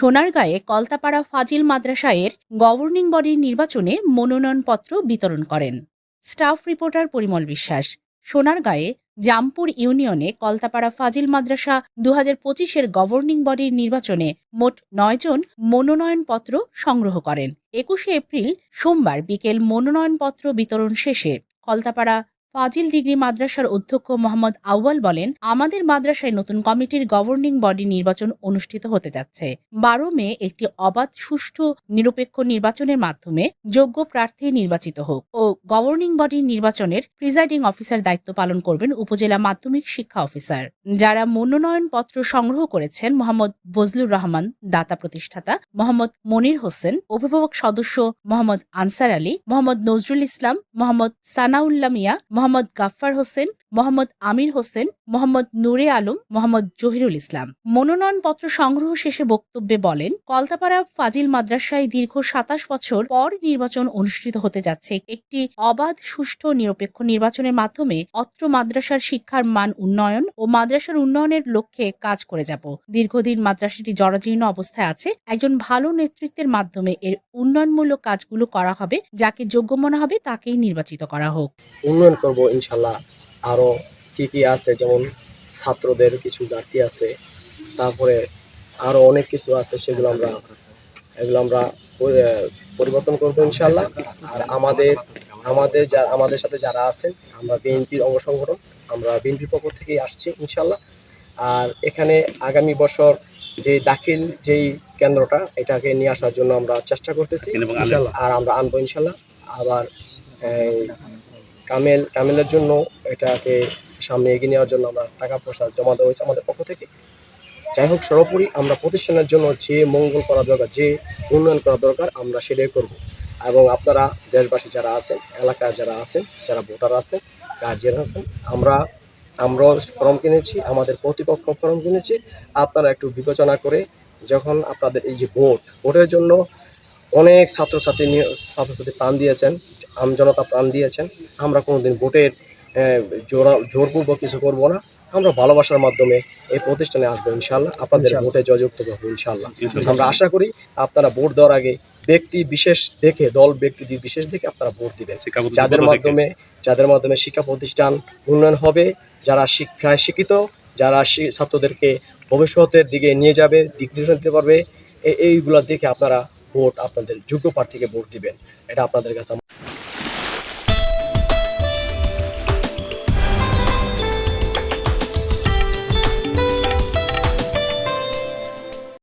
সোনারগাঁয়ে কলতাপাড়া ফাজিল মাদ্রাসায়ের গভর্নিং বডির নির্বাচনে মনোনয়নপত্র বিতরণ করেন। স্টাফ রিপোর্টার পরিমল বিশ্বাস, সোনারগাঁয়ে জামপুর ইউনিয়নে কলতাপাড়া ফাজিল মাদ্রাসা দু হাজার পঁচিশের গভর্নিং বডির নির্বাচনে মোট নয়জন মনোনয়নপত্র সংগ্রহ করেন। একুশে এপ্রিল সোমবার বিকেল মনোনয়নপত্র বিতরণ শেষে কলতাপাড়া ফাজিল ডিগ্রি মাদ্রাসার অধ্যক্ষ মোহাম্মদ আউয়াল বলেন, আমাদের মাদ্রাসায় নতুন কমিটির গভর্নিং বডি নির্বাচন অনুষ্ঠিত হতে যাচ্ছে। বারো মে একটি অবাধ, সুষ্ঠু, নিরপেক্ষ নির্বাচনের মাধ্যমে যোগ্য প্রার্থী নির্বাচিত হোক ও গভর্নিং বডির নির্বাচনের প্রিজাইডিং অফিসার দায়িত্ব পালন করবেন উপজেলা মাধ্যমিক শিক্ষা অফিসার। যারা মনোনয়নপত্র সংগ্রহ করেছেন মোহাম্মদ বজলুর রহমান, দাতা প্রতিষ্ঠাতা মোহাম্মদ মনির হোসেন, অভিভাবক সদস্য মোহাম্মদ আনসার আলী, মোহাম্মদ নজরুল ইসলাম, মোহাম্মদ সানাউল্লাহ মিয়া মোহাম্মদ গাফফার হোসেন মোহাম্মদ আমির হোসেন, মোহাম্মদ নুরে আলম, মোহাম্মদ জহিরুল ইসলাম। মনোনয়নপত্র সংগ্রহ শেষে বক্তব্যে বলেন, কলতাপাড়া ফাজিল মাদ্রাসায় দীর্ঘ সাতাশ বছর পর নির্বাচন অনুষ্ঠিত হতে যাচ্ছে। একটি অবাধ, সুষ্ঠু, নিরপেক্ষ নির্বাচনের মাধ্যমে অত্র মাদ্রাসার শিক্ষার মান উন্নয়ন ও মাদ্রাসার উন্নয়নের লক্ষ্যে কাজ করে যাব। দীর্ঘদিন মাদ্রাসাটি জরাজীর্ণ অবস্থায় আছে। একজন ভালো নেতৃত্বের মাধ্যমে এর উন্নয়নমূলক কাজগুলো করা হবে, যাকে যোগ্য মনে হবে তাকেই নির্বাচিত করা হোক। উন্নয়ন করব ইনশাল্লাহ। আরও কী কী আছে? যেমন ছাত্রদের কিছু ঘাটতি আছে। তারপরে আরও অনেক কিছু আছে সেগুলো আমরা এগুলো আমরা পরিবর্তন করব ইনশাল্লাহ আর আমাদের আমাদের যা আমাদের সাথে যারা আছেন আমরা বিএনপির অঙ্গ সংগঠন আমরা বিএনপির পক্ষ থেকেই আসছি ইনশাল্লাহ আর এখানে আগামী বছর যে দাখিল যেই কেন্দ্রটা এটাকে নিয়ে আসার জন্য আমরা চেষ্টা করতেছি আর আমরা আনব ইনশাল্লাহ আবার কামেল, কামেলের জন্য এটাকে সামনে এগিয়ে নেওয়ার জন্য আমরা টাকা পয়সা জমা দেওয়া হয়েছে আমাদের পক্ষ থেকে। যাই হোক, সর্বোপরি আমরা প্রতিষ্ঠানের জন্য যে মঙ্গল করা দরকার, যে উন্নয়ন করা দরকার, আমরা সেটাই করব। এবং আপনারা, দেশবাসী যারা আছেন এলাকায় যারা আছেন, যারা ভোটার আছেন গার্জিয়ান আছেন, আমরা আমরাও ফর্ম কিনেছি, আমাদের প্রতিপক্ষ ফর্ম কিনেছি। আপনারা একটু বিবেচনা করে যখন আপনাদের এই যে ভোট, ভোটের জন্য অনেক ছাত্রছাত্রী নিয়ে ছাত্রছাত্রী প্রাণ দিয়েছেন আমজনতা প্রাণ দিয়েছেন। আমরা কোনোদিন ভোটের জোরা জোরপূর্বক কিছু করব না। আমরা ভালোবাসার মাধ্যমে এই প্রতিষ্ঠানে আসব ইনশাল্লাহ আপনাদের ভোটে জয়যুক্ত করব ইনশাল্লাহ আমরা আশা করি আপনারা ভোট দেওয়ার আগে ব্যক্তি বিশেষ দেখে দল ব্যক্তি বিশেষ দেখে আপনারা ভোট দিবেন। যাদের মাধ্যমে যাদের মাধ্যমে শিক্ষা প্রতিষ্ঠান উন্নয়ন হবে যারা শিক্ষায় শিক্ষিত যারা ছাত্রদেরকে ভবিষ্যতের দিকে নিয়ে যাবে দিক নির্দেশনা দিতে পারবে এইগুলো দেখে আপনারা ভোট আপনাদের যোগ্য প্রার্থীকে ভোট দিবেন। এটা আপনাদের কাছে